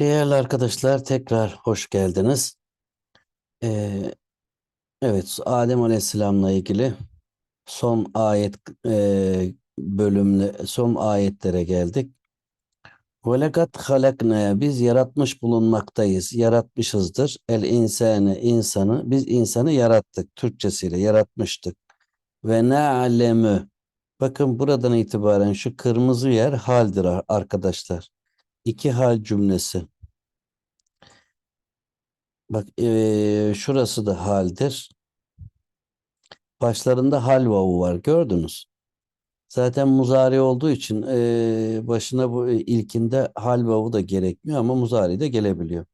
Değerli arkadaşlar tekrar hoş geldiniz. Ee, evet Adem Aleyhisselam'la ilgili son ayet e, bölümle son ayetlere geldik. Ve lekad halakna biz yaratmış bulunmaktayız. Yaratmışızdır. El insanı insanı biz insanı yarattık. Türkçesiyle yaratmıştık. Ve ne'lemü bakın buradan itibaren şu kırmızı yer haldir ar- arkadaşlar. İki hal cümlesi. Bak eee, şurası da haldir. Başlarında hal vavu var. Gördünüz. Zaten muzari olduğu için eee, başına bu ilkinde hal vavu da gerekmiyor ama muzari de gelebiliyor.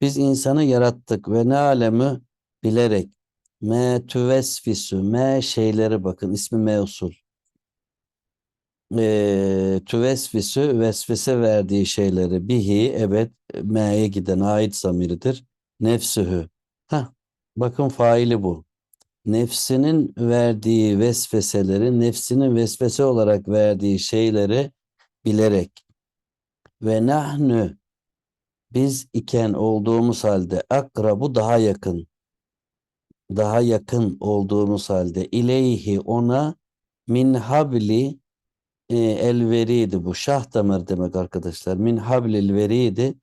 Biz insanı yarattık ve ne alemi bilerek me tüvesfisu me şeyleri bakın ismi mevsul. Eee tüvesfisu vesvese verdiği şeyleri bihi evet me'ye giden ait zamiridir. Nefsühü. Hah, bakın faili bu. nefsinin verdiği vesveseleri, nefsinin vesvese olarak verdiği şeyleri bilerek ve nahnu biz iken olduğumuz halde akrabu daha yakın daha yakın olduğumuz halde ileyhi ona min habli e, el veridi bu şah damar demek arkadaşlar min hablil veridi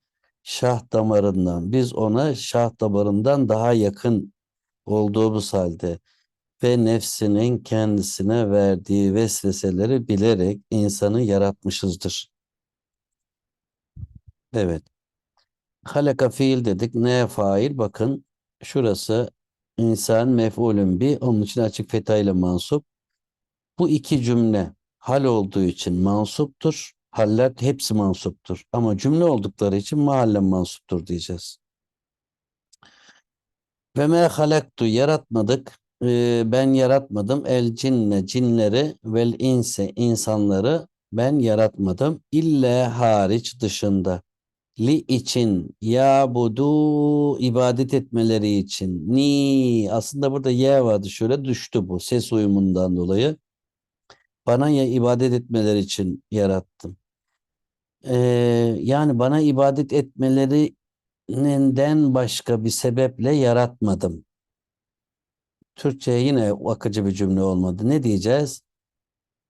şah damarından biz ona şah damarından daha yakın olduğumuz halde ve nefsinin kendisine verdiği vesveseleri bilerek insanı yaratmışızdır. Evet. Halaka fiil dedik. Ne fail? Bakın şurası insan mef'ulün bi. Onun için açık feta ile mansup. Bu iki cümle hal olduğu için mansuptur. Haller hepsi mansuptur. Ama cümle oldukları için mahallen mansuptur diyeceğiz. Ve me halaktu yaratmadık. Ee, ben yaratmadım. El cinne cinleri vel inse insanları ben yaratmadım. İlle hariç dışında. Li için ya budu ibadet etmeleri için. Ni aslında burada ye vardı şöyle düştü bu ses uyumundan dolayı. Bana ya ibadet etmeleri için yarattım. Ee, yani bana ibadet etmelerinden başka bir sebeple yaratmadım. Türkçe'ye yine akıcı bir cümle olmadı. Ne diyeceğiz?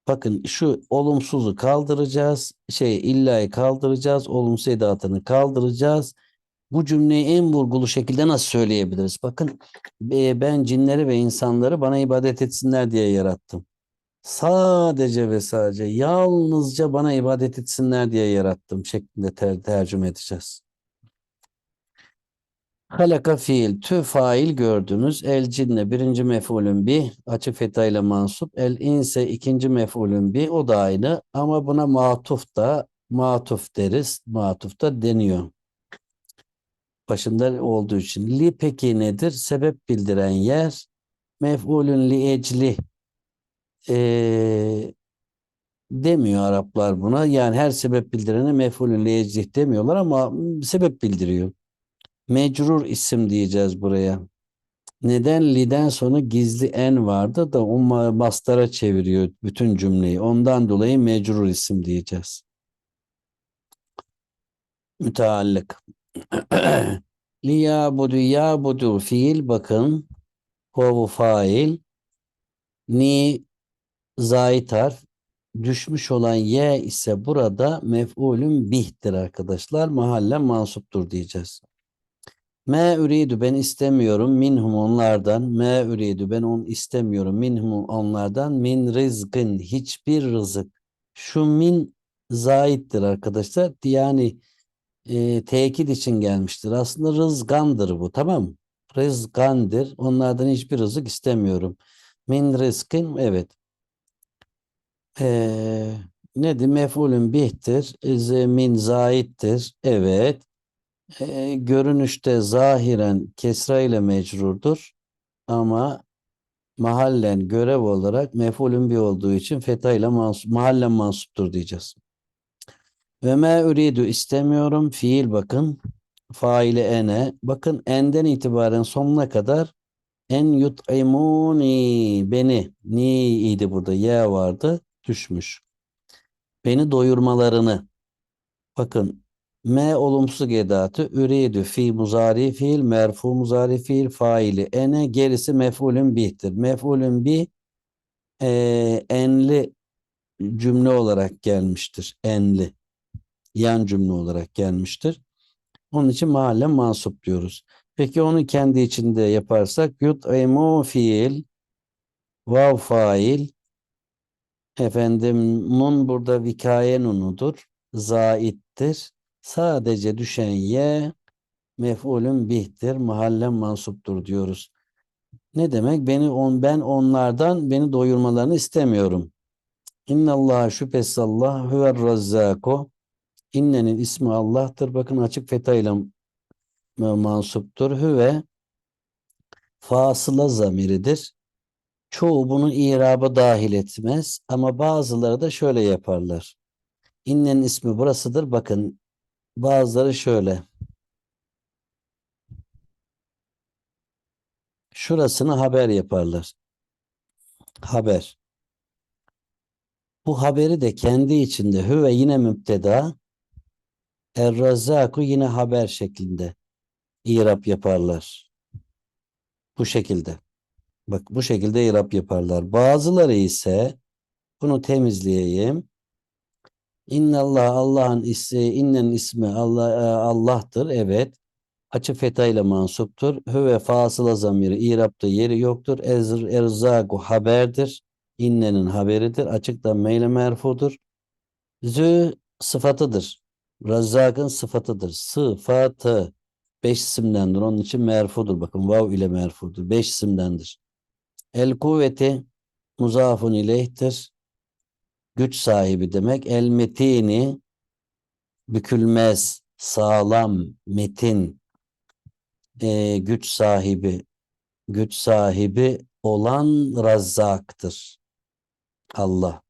Bakın şu olumsuzu kaldıracağız. Şey illa'yı kaldıracağız. Olumsuz edatını kaldıracağız. Bu cümleyi en vurgulu şekilde nasıl söyleyebiliriz? Bakın e, ben cinleri ve insanları bana ibadet etsinler diye yarattım. Sadece ve sadece yalnızca bana ibadet etsinler diye yarattım şeklinde ter tercüme edeceğiz. Halaka fiil, tü fail gördünüz. El cinne birinci mef'ulün bi, açık fetayla mansup. El inse ikinci mef'ulün bi, o da aynı. Ama buna matuf da, matuf deriz. Matuf da deniyor. Başında olduğu için. Li peki nedir? Sebep bildiren yer. Mef'ulün li ecli. Ee, demiyor Araplar buna. Yani her sebep bildirene mef'ulün li eclih demiyorlar ama sebep bildiriyor. Mecrur isim diyeceğiz buraya. Neden li'den sonra gizli en vardı da o mastara çeviriyor bütün cümleyi. Ondan dolayı mecrur isim diyeceğiz. Müteallık. Liyabudu yabudu fiil bakın. Huvu fail. Ni zait harf. Düşmüş olan ye ise burada mef'ulün bih'tir arkadaşlar. Mahallen mansuptur diyeceğiz. Me üridu ben istemiyorum minhum onlardan. Me üridu ben onu istemiyorum minhum onlardan. Min rizgın hiçbir rızık. Şu min zaittir arkadaşlar. Yani e, tekit için gelmiştir. Aslında rızgandır bu tamam mı? Rızgandır. Onlardan hiçbir rızık istemiyorum. Min rizkın evet. Ee, nedir? Mef'ulün bihtir. İze min zaittir. Evet. E, görünüşte zahiren kesra ile mecrurdur ama mahallen görev olarak mef'ulün bir olduğu için feta ile mansup, mahallen mansuptur diyeceğiz. Ve me üridu istemiyorum fiil bakın faili ene bakın enden itibaren sonuna kadar en yut'imuni beni ni idi burada ya vardı düşmüş. Beni doyurmalarını bakın M olumsuz edatı üridü fi muzari fiil merfu muzari fiil faili ene gerisi mef'ulün bih'tir. Mef'ulün bih e, enli cümle olarak gelmiştir. Enli. Yan cümle olarak gelmiştir. Onun için mahalle mansup diyoruz. Peki onu kendi içinde yaparsak yut'imu fiil vav fail efendim nun burada vikaye nunudur. Zaittir. Sadece düşen ye mef'ulün bihtir. Mahalle mansuptur diyoruz. Ne demek? Beni on ben onlardan beni doyurmalarını istemiyorum. İnnallah şüphesiz Allah huver razzako. İnnenin ismi Allah'tır. Bakın açık fetayla mansuptur. Hüve fasıla zamiridir. Çoğu bunu iraba dahil etmez ama bazıları da şöyle yaparlar. İnnenin ismi burasıdır. Bakın bazıları şöyle. Şurasını haber yaparlar. Haber. Bu haberi de kendi içinde hüve yine müpteda Er-Razzaku yine haber şeklinde irap yaparlar. Bu şekilde. Bak bu şekilde irap yaparlar. Bazıları ise bunu temizleyeyim. İnnallah Allah'ın ismi, innen ismi Allah Allah'tır. Evet. Açı feta ile mansuptur. Hüve fasıla zamiri irapta yeri yoktur. Ezr erzagu haberdir. İnnenin haberidir. Açıktan meyle merfudur. Zü sıfatıdır. Razzak'ın sıfatıdır. Sıfatı. Beş isimdendir. Onun için merfudur. Bakın vav ile merfudur. Beş isimdendir. El kuvveti muzafun ileyhtir. Güç sahibi demek. El metini bükülmez, sağlam, metin, e, güç sahibi, güç sahibi olan Razzak'tır. Allah.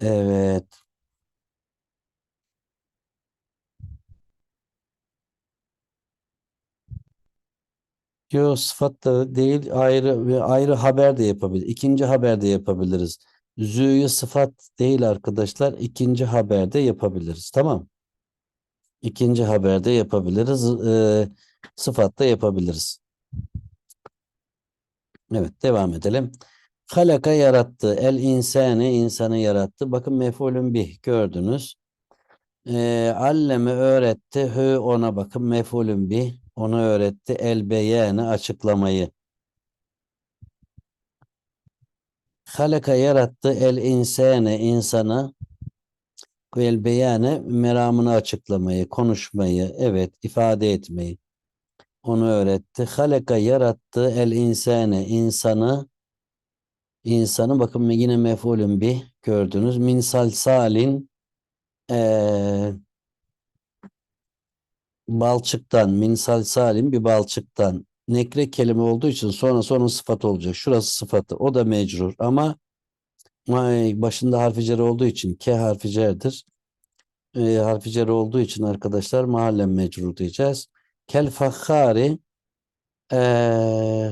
Evet. Yo sıfat da değil ayrı ve ayrı haber de yapabilir. İkinci haber de yapabiliriz. Zü'yü sıfat değil arkadaşlar. ikinci haberde yapabiliriz. Tamam. İkinci haberde yapabiliriz. E, sıfat da yapabiliriz. Evet devam edelim. Halaka yarattı. El insane insanı yarattı. Bakın mef'ulün bih gördünüz. E, alleme öğretti. Hü ona bakın mef'ulün bih. Onu öğretti. El beyane açıklamayı. Halaka yarattı. El insane insanı. El beyane meramını açıklamayı, konuşmayı, evet ifade etmeyi. Onu öğretti. Halaka yarattı. El insane insanı insanı bakın yine mef'ulün bih gördünüz. Min salsalin ee, balçıktan, min salsalin bir balçıktan. Nekre kelime olduğu için sonra sonra sıfat olacak. Şurası sıfatı. O da mecrur ama başında harfi cer olduğu için ke harfi cerdir. E, harfi cer olduğu için arkadaşlar mahallen mecrur diyeceğiz. Kel fakhari e,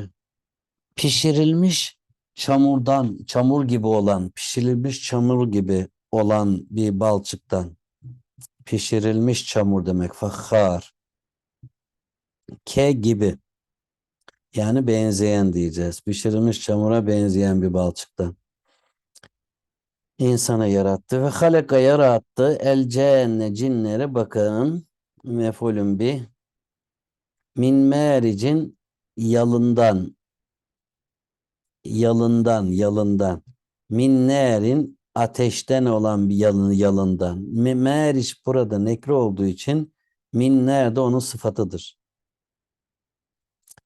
pişirilmiş çamurdan, çamur gibi olan, pişirilmiş çamur gibi olan bir balçıktan. Pişirilmiş çamur demek. Fakhar. Ke gibi. Yani benzeyen diyeceğiz. Pişirilmiş çamura benzeyen bir balçıktan. İnsanı yarattı ve halaka yarattı. El cenne cinleri bakın. Mefulün bi. Min mericin yalından. Yalından, yalından. Min nerin ateşten olan bir yalın, yalından. Meriç burada nekre olduğu için min ner de onun sıfatıdır.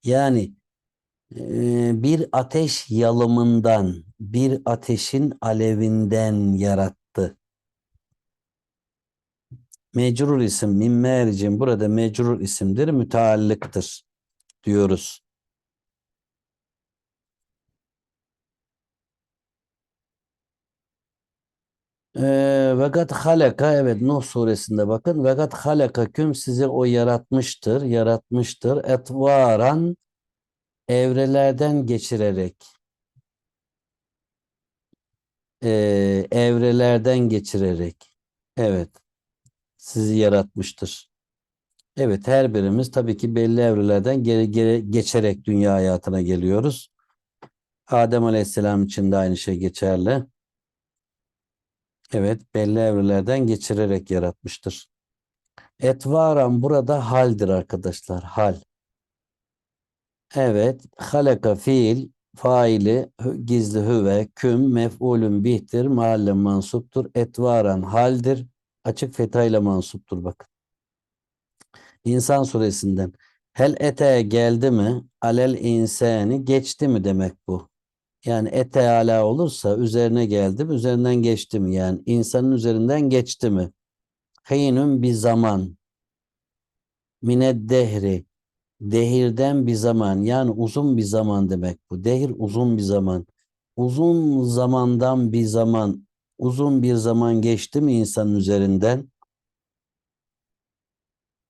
Yani bir ateş yalımından, bir ateşin alevinden yarattı. Mecrur isim min mercin burada mecrur isimdir, müteallıktır diyoruz. Ee, vekat halaka evet Nuh suresinde bakın vekat halaka küm sizi o yaratmıştır yaratmıştır etvaran evrelerden geçirerek e, evrelerden geçirerek evet sizi yaratmıştır. Evet her birimiz tabii ki belli evrelerden geri, geri geçerek dünya hayatına geliyoruz. Adem Aleyhisselam için de aynı şey geçerli. Evet belli evrelerden geçirerek yaratmıştır. Etvaran burada haldir arkadaşlar. Hal. Evet. Halaka fiil faili gizli hüve küm mef'ulün bihtir mahalle mansuptur. Etvaran haldir. Açık fethayla mansuptur bakın. İnsan suresinden. Hel ete geldi mi? Alel insani geçti mi demek bu. Yani ete ala olursa üzerine geldi mi? Üzerinden geçti mi? Yani insanın üzerinden geçti mi? Hînün bir zaman. Mined dehri. Dehirden bir zaman. Yani uzun bir zaman demek bu. Dehir uzun bir zaman. Uzun zamandan bir zaman. Uzun bir zaman geçti mi insanın üzerinden?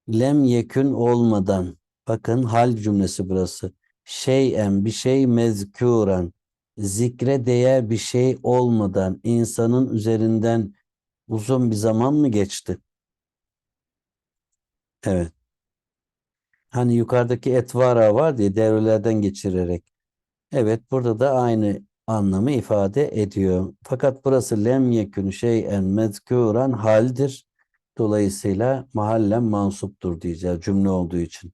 Lem yekün olmadan. Bakın hal cümlesi burası. Şeyen bir şey mezkuren. Zikre değer bir şey olmadan insanın üzerinden uzun bir zaman mı geçti? Evet. Hani yukarıdaki etvara var diye devrelerden geçirerek. Evet burada da aynı anlamı ifade ediyor. Fakat burası lem yekün şeyen mezkuren haldir. Dolayısıyla mahallen mansuptur diyeceğiz cümle olduğu için.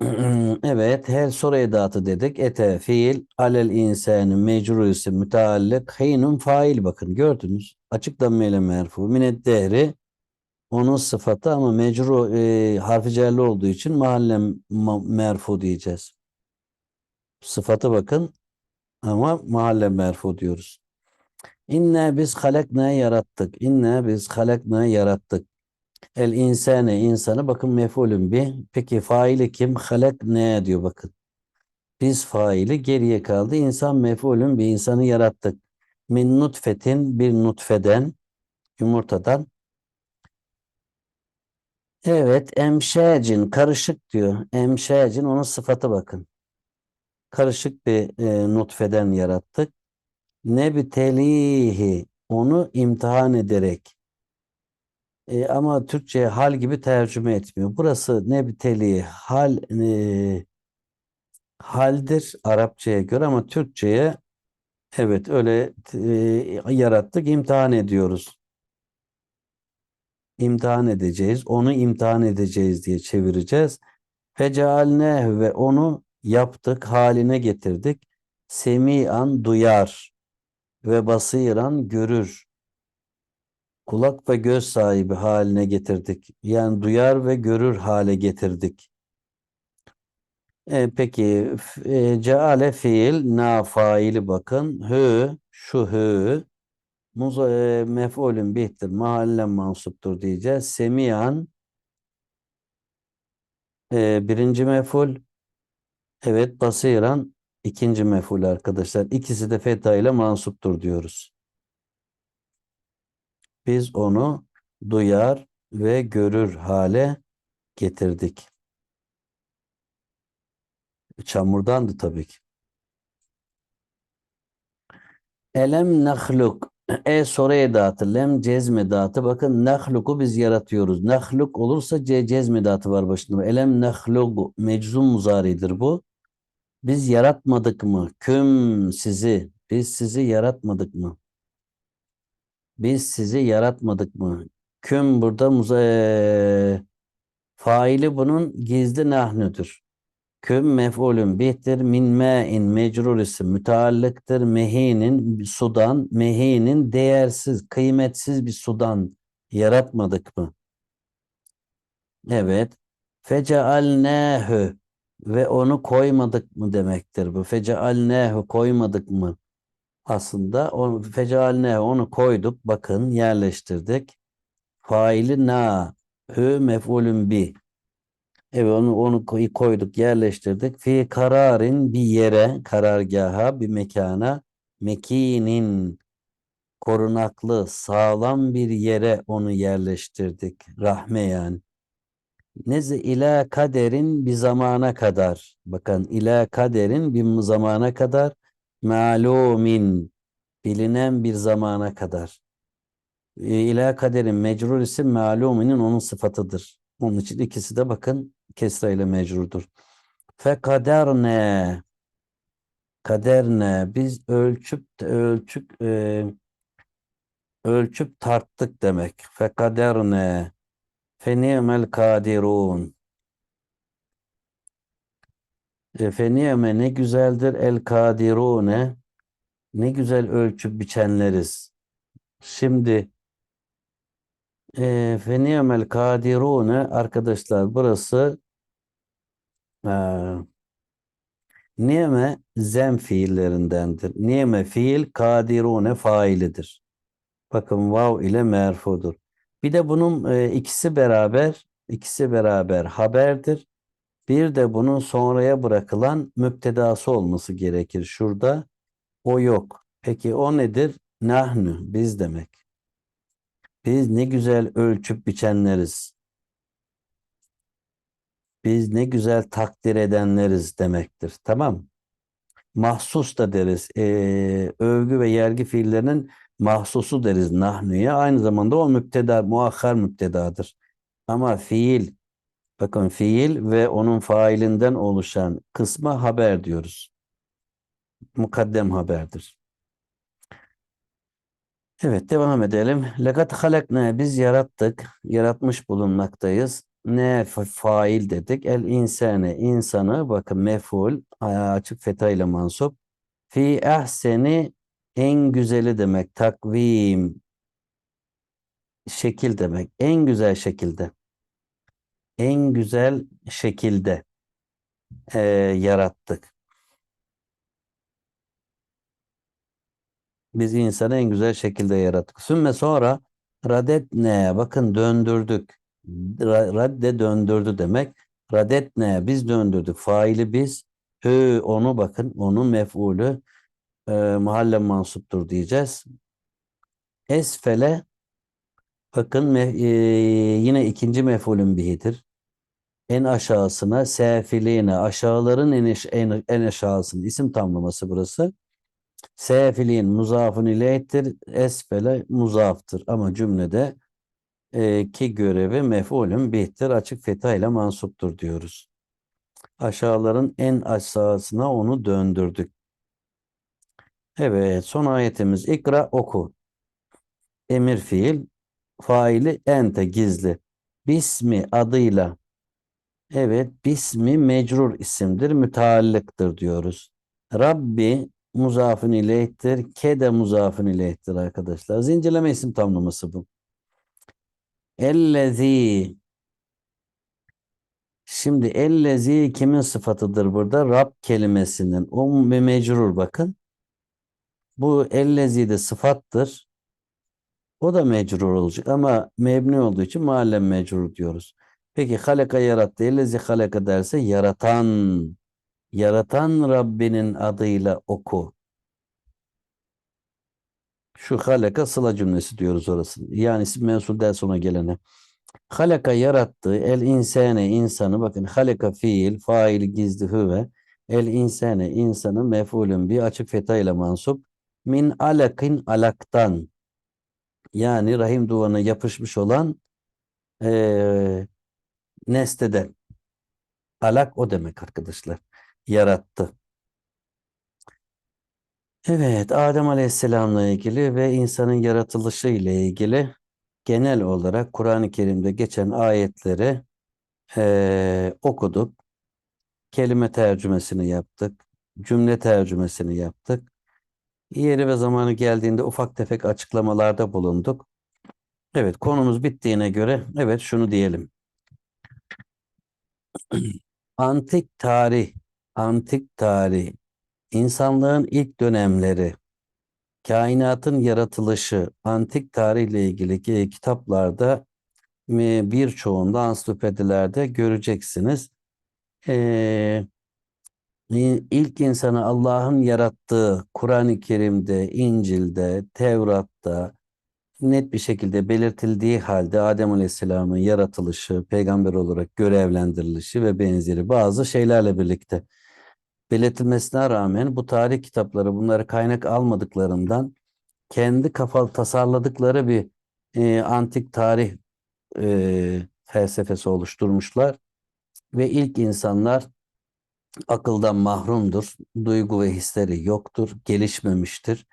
Evet, her soru edatı dedik. Ete fiil, alel insani mecrusi müteallik, hinun fail bakın gördünüz. Açık dammeyle merfu, minet dehri onun sıfatı ama mecru e, harfi cerli olduğu için mahallen ma- merfu diyeceğiz. Sıfatı bakın ama mahalle merfu diyoruz. İnne biz halakna yarattık. İnne biz halakna yarattık. El insane insanı bakın mef'ulün bi. Peki faili kim? Halak ne diyor bakın. Biz faili geriye kaldı. İnsan mef'ulün bir insanı yarattık. Min nutfetin bir nutfeden yumurtadan. Evet emşecin karışık diyor. Emşecin onun sıfatı bakın. Karışık bir e, nutfeden yarattık. Nebtelihi onu imtihan ederek E, ama Türkçe'ye hal gibi tercüme etmiyor. Burası nebteli hal e, haldir Arapçaya göre ama Türkçe'ye evet öyle e, yarattık imtihan ediyoruz. İmtihan edeceğiz. Onu imtihan edeceğiz diye çevireceğiz. Fecealnehu ve onu yaptık, haline getirdik. Semian duyar ve basiran görür. Kulak ve göz sahibi haline getirdik. Yani duyar ve görür hale getirdik. E, peki e, ceale fiil na faili bakın. Hü şu hü muza, e, mef'ulün bihtir. Mahallen mansuptur diyeceğiz. Semiyan e, birinci mef'ul. Evet basiran ikinci mef'ul arkadaşlar. İkisi de fetha ile mansuptur diyoruz. Biz onu duyar ve görür hale getirdik. Çamurdandı tabii ki. Elem nahluk. E soru edatı. Lem cezm edatı. Bakın nahluku biz yaratıyoruz. Nahluk olursa ce cezm edatı var başında. Elem nahluku. Meczum muzaridir bu. Biz yaratmadık mı? Küm sizi. Biz sizi yaratmadık mı? Biz sizi yaratmadık mı? Küm burada muza faili bunun gizli nahnudur. Küm mef'ulün bihtir min ma'in mecrur isim müteallıktır mehinin sudan mehinin değersiz kıymetsiz bir sudan yaratmadık mı? Evet. Fecealnâhü ve onu koymadık mı demektir bu. Fecealnâhü koymadık mı? Aslında onu fecealnâhü onu koyduk bakın yerleştirdik. Faili na hü mef'ulün bi. Evet onu onu koy- koyduk, yerleştirdik. Fi kararin bir yere, karargaha, bir mekana, mekinin korunaklı, sağlam bir yere onu yerleştirdik. Rahme yani. Neze ila kaderin bir zamana kadar. Bakın ila kaderin bir zamana kadar. Malumin bilinen bir zamana kadar. E, ila kaderin mecrur isim maluminin onun sıfatıdır. Onun için ikisi de bakın kesra ile mecrurdur. Fe kaderne kaderne biz ölçüp ölçüp e, ölçüp tarttık demek. Fe kaderne fe ni'mel kadirun e, fe ni'me ne güzeldir el kadirune ne güzel ölçüp biçenleriz. Şimdi e, fe ni'mel kadirune arkadaşlar burası e, Niyeme zem fiillerindendir. Niyeme fiil kadirune failidir. Bakın vav ile merfudur. Bir de bunun e, ikisi beraber ikisi beraber haberdir. Bir de bunun sonraya bırakılan müptedası olması gerekir. Şurada o yok. Peki o nedir? Nahnu biz demek. Biz ne güzel ölçüp biçenleriz. Biz ne güzel takdir edenleriz demektir. Tamam. Mahsus da deriz. Ee, övgü ve yergi fiillerinin mahsusu deriz nahnuya. Aynı zamanda o müpteda, muakhar müptedadır. Ama fiil, bakın fiil ve onun failinden oluşan kısma haber diyoruz. Mukaddem haberdir. Evet devam edelim. Lekat halakna biz yarattık, yaratmış bulunmaktayız. Ne fa- fail dedik? El insane, insanı bakın meful, açık feta ile mansup. Fi ehseni en güzeli demek. Takvim şekil demek. En güzel şekilde. En güzel şekilde eee, yarattık. Biz insanı en güzel şekilde yarattık. Sümme sonra radetne bakın döndürdük. Ra- Radde döndürdü demek. Radetne biz döndürdük. Faili biz. Hü onu bakın. Onun mef'ulü e, mahalle mansuptur diyeceğiz. Esfele bakın e, yine ikinci mef'ulün bihidir. En aşağısına sefiline aşağıların en, en, en aşağısının isim tamlaması burası. Sefilin muzafın ileyhtir. Esfele muzaftır. Ama cümlede e, ki görevi mef'ulün bihtir. Açık fetha ile mansuptur diyoruz. Aşağıların en aşağısına onu döndürdük. Evet son ayetimiz ikra oku. Emir fiil faili ente gizli. Bismi adıyla evet bismi mecrur isimdir müteallıktır diyoruz. Rabbi muzafın ileyhtir. Kede muzafın ileyhtir arkadaşlar. Zincirleme isim tamlaması bu. Ellezi Şimdi ellezi kimin sıfatıdır burada? Rab kelimesinin. O bir mecrur bakın. Bu ellezi de sıfattır. O da mecrur olacak ama mebni olduğu için muallem mecrur diyoruz. Peki halaka yarattı. Ellezi halaka derse yaratan yaratan Rabbinin adıyla oku. Şu halaka sıla cümlesi diyoruz orası. Yani mensul der sonra gelene. Halaka yarattı. El insane insanı bakın halaka fiil fail gizli hüve. El insane insanı mef'ulün bir açık feta ile mansup. Min alakin alaktan yani rahim duvarına yapışmış olan eee nesneden. Alak o demek arkadaşlar. Yarattı. Evet, Adem Aleyhisselam'la ilgili ve insanın yaratılışı ile ilgili genel olarak Kur'an-ı Kerim'de geçen ayetleri eee, okuduk. Kelime tercümesini yaptık. Cümle tercümesini yaptık. Yeri ve zamanı geldiğinde ufak tefek açıklamalarda bulunduk. Evet, konumuz bittiğine göre evet şunu diyelim. Antik tarih, antik tarih, insanlığın ilk dönemleri, kainatın yaratılışı, antik tarihle ilgili ki- kitaplarda birçoğunda ansiklopedilerde göreceksiniz. Ee, İlk insanı Allah'ın yarattığı Kur'an-ı Kerim'de, İncil'de, Tevrat'ta net bir şekilde belirtildiği halde Adem Aleyhisselam'ın yaratılışı, peygamber olarak görevlendirilişi ve benzeri bazı şeylerle birlikte belirtilmesine rağmen bu tarih kitapları bunları kaynak almadıklarından kendi kafalı tasarladıkları bir e, antik tarih e, felsefesi oluşturmuşlar ve ilk insanlar akıldan mahrumdur, duygu ve hisleri yoktur, gelişmemiştir.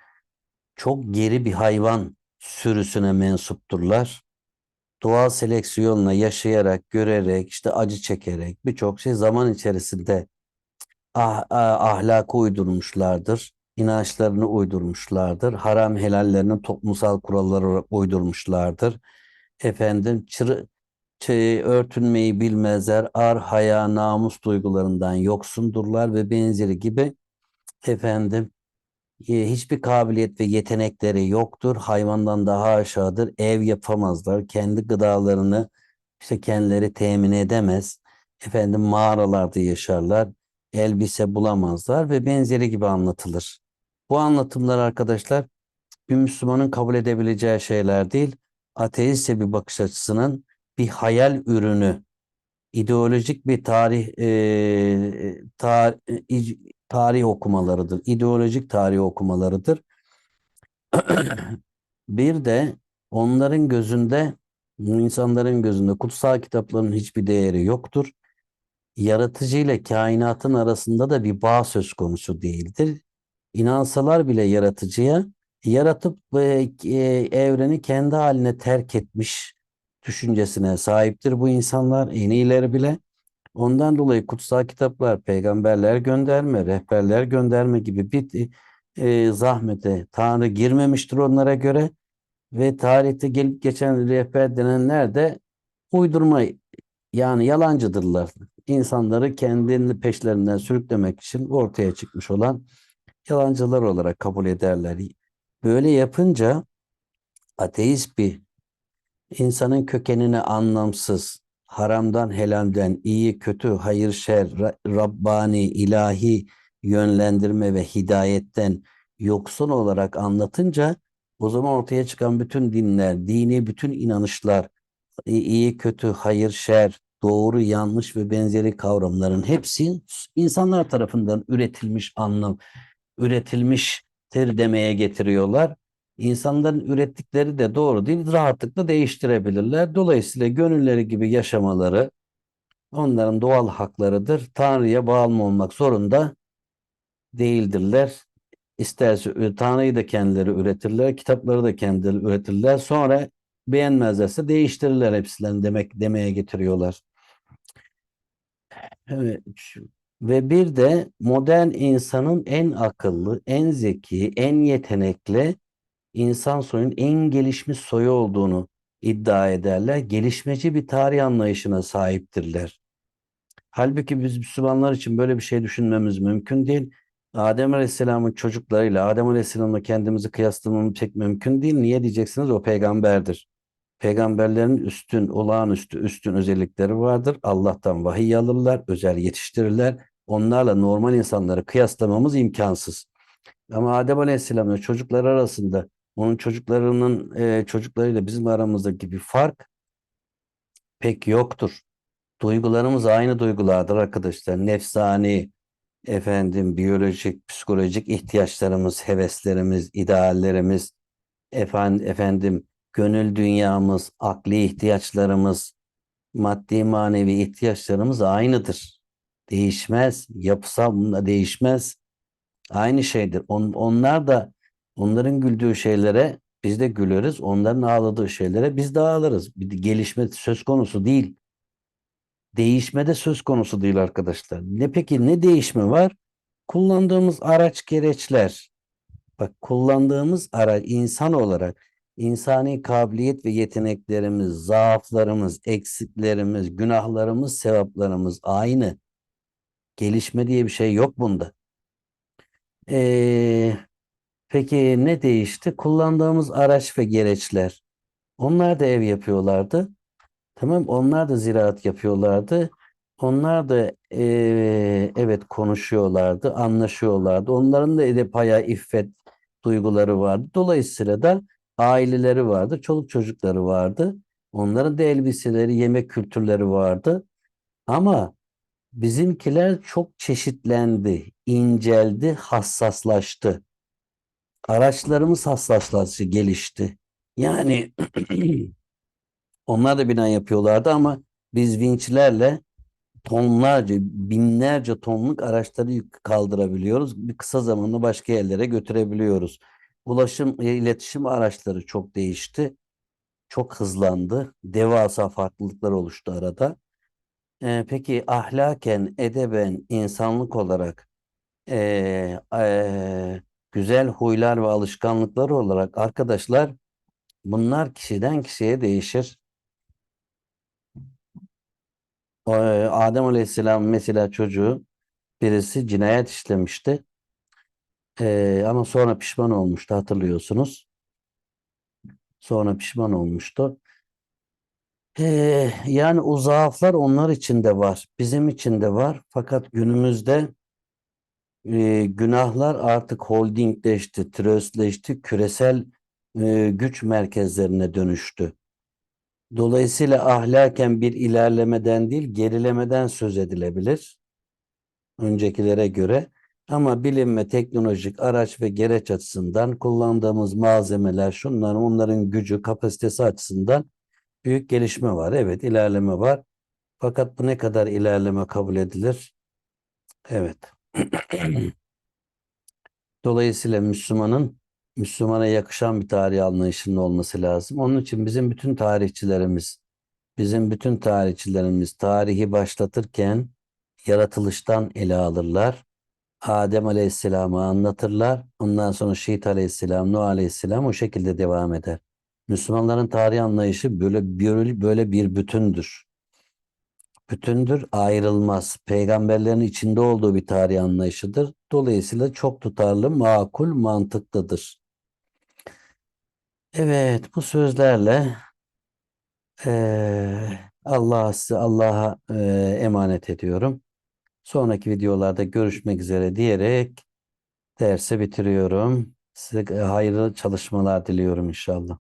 Çok geri bir hayvan sürüsüne mensupturlar. Doğal seleksiyonla yaşayarak, görerek, işte acı çekerek birçok şey zaman içerisinde ah, ah, ahlakı uydurmuşlardır. inançlarını uydurmuşlardır. Haram helallerinin toplumsal kuralları uydurmuşlardır. Efendim çırı, şey, örtünmeyi bilmezler, ar, haya, namus duygularından yoksundurlar ve benzeri gibi efendim hiçbir kabiliyet ve yetenekleri yoktur. Hayvandan daha aşağıdır. Ev yapamazlar. Kendi gıdalarını işte kendileri temin edemez. Efendim mağaralarda yaşarlar. Elbise bulamazlar ve benzeri gibi anlatılır. Bu anlatımlar arkadaşlar bir Müslümanın kabul edebileceği şeyler değil. Ateistçe bir bakış açısının bir hayal ürünü, ideolojik bir tarih e, tar, tarih okumalarıdır. İdeolojik tarih okumalarıdır. bir de onların gözünde, insanların gözünde kutsal kitapların hiçbir değeri yoktur. Yaratıcı ile kainatın arasında da bir bağ söz konusu değildir. İnansalar bile yaratıcıya yaratıp e, evreni kendi haline terk etmiş düşüncesine sahiptir bu insanlar en iyileri bile. Ondan dolayı kutsal kitaplar, peygamberler gönderme, rehberler gönderme gibi bir e, zahmete Tanrı girmemiştir onlara göre ve tarihte gelip geçen rehber denenler de uydurma yani yalancıdırlar. İnsanları kendini peşlerinden sürüklemek için ortaya çıkmış olan yalancılar olarak kabul ederler. Böyle yapınca ateist bir insanın kökenini anlamsız, haramdan helalden, iyi kötü, hayır şer, Rabbani, ilahi yönlendirme ve hidayetten yoksun olarak anlatınca o zaman ortaya çıkan bütün dinler, dini bütün inanışlar, iyi kötü, hayır şer, doğru yanlış ve benzeri kavramların hepsi insanlar tarafından üretilmiş anlam, üretilmiştir demeye getiriyorlar. İnsanların ürettikleri de doğru değil, rahatlıkla değiştirebilirler. Dolayısıyla gönülleri gibi yaşamaları onların doğal haklarıdır. Tanrı'ya bağımlı olmak zorunda değildirler. İsterse Tanrı'yı da kendileri üretirler, kitapları da kendileri üretirler. Sonra beğenmezlerse değiştirirler hepsilerini demek demeye getiriyorlar. Evet. Ve bir de modern insanın en akıllı, en zeki, en yetenekli insan soyunun en gelişmiş soyu olduğunu iddia ederler. Gelişmeci bir tarih anlayışına sahiptirler. Halbuki biz Müslümanlar için böyle bir şey düşünmemiz mümkün değil. Adem Aleyhisselam'ın çocuklarıyla Adem Aleyhisselam'la kendimizi kıyaslamamız pek mümkün değil. Niye diyeceksiniz? O peygamberdir. Peygamberlerin üstün, olağanüstü üstün özellikleri vardır. Allah'tan vahiy alırlar, özel yetiştirirler. Onlarla normal insanları kıyaslamamız imkansız. Ama Adem Aleyhisselam'la çocuklar arasında onun çocuklarının e, çocuklarıyla bizim aramızdaki bir fark pek yoktur. Duygularımız aynı duygulardır arkadaşlar. Nefsani, efendim biyolojik, psikolojik ihtiyaçlarımız, heveslerimiz, ideallerimiz, efendim, efendim gönül dünyamız, akli ihtiyaçlarımız, maddi manevi ihtiyaçlarımız aynıdır. Değişmez. Yapısal değişmez. Aynı şeydir. On, onlar da onların güldüğü şeylere biz de güleriz. Onların ağladığı şeylere biz de ağlarız. Bir gelişme söz konusu değil. Değişme de söz konusu değil arkadaşlar. Ne peki ne değişme var? Kullandığımız araç gereçler. Bak kullandığımız araç insan olarak insani kabiliyet ve yeteneklerimiz, zaaflarımız, eksiklerimiz, günahlarımız, sevaplarımız aynı. Gelişme diye bir şey yok bunda. Ee, peki ne değişti? Kullandığımız araç ve gereçler. Onlar da ev yapıyorlardı. Tamam, onlar da ziraat yapıyorlardı. Onlar da e, evet konuşuyorlardı, anlaşıyorlardı. Onların da edep, haya, iffet duyguları vardı. Dolayısıyla da aileleri vardı, çoluk çocukları vardı. Onların da elbiseleri, yemek kültürleri vardı. Ama bizimkiler çok çeşitlendi, inceldi, hassaslaştı. Araçlarımız hassaslaştı, gelişti. Yani onlar da bina yapıyorlardı ama biz vinçlerle tonlarca, binlerce tonluk araçları kaldırabiliyoruz. Bir kısa zamanda başka yerlere götürebiliyoruz. Ulaşım, e, iletişim araçları çok değişti. Çok hızlandı. Devasa farklılıklar oluştu arada. Ee, peki ahlaken, edeben, insanlık olarak ee, ee, güzel huylar ve alışkanlıklar olarak arkadaşlar bunlar kişiden kişiye değişir. Ee, Adem Aleyhisselam mesela çocuğu birisi cinayet işlemişti. Ee, ama sonra pişman olmuştu hatırlıyorsunuz. Sonra pişman olmuştu. Ee, yani o zaaflar onlar için de var. Bizim için de var. Fakat günümüzde e, günahlar artık holdingleşti, tröstleşti, küresel e, güç merkezlerine dönüştü. Dolayısıyla ahlaken bir ilerlemeden değil, gerilemeden söz edilebilir. Öncekilere göre. Ama bilim ve teknolojik araç ve gereç açısından kullandığımız malzemeler, şunların, onların gücü, kapasitesi açısından büyük gelişme var. Evet, ilerleme var. Fakat bu ne kadar ilerleme kabul edilir? Evet. Dolayısıyla Müslümanın Müslümana yakışan bir tarih anlayışının olması lazım. Onun için bizim bütün tarihçilerimiz, bizim bütün tarihçilerimiz tarihi başlatırken yaratılıştan ele alırlar. Adem Aleyhisselam'ı anlatırlar. Ondan sonra Şiit Aleyhisselam, Nuh Aleyhisselam o şekilde devam eder. Müslümanların tarih anlayışı böyle böyle bir bütündür. Bütündür, ayrılmaz. Peygamberlerin içinde olduğu bir tarih anlayışıdır. Dolayısıyla çok tutarlı, makul, mantıklıdır. Evet, bu sözlerle eee Allah'a Allah'a eee, emanet ediyorum. Sonraki videolarda görüşmek üzere diyerek dersi bitiriyorum. Size hayırlı çalışmalar diliyorum inşallah.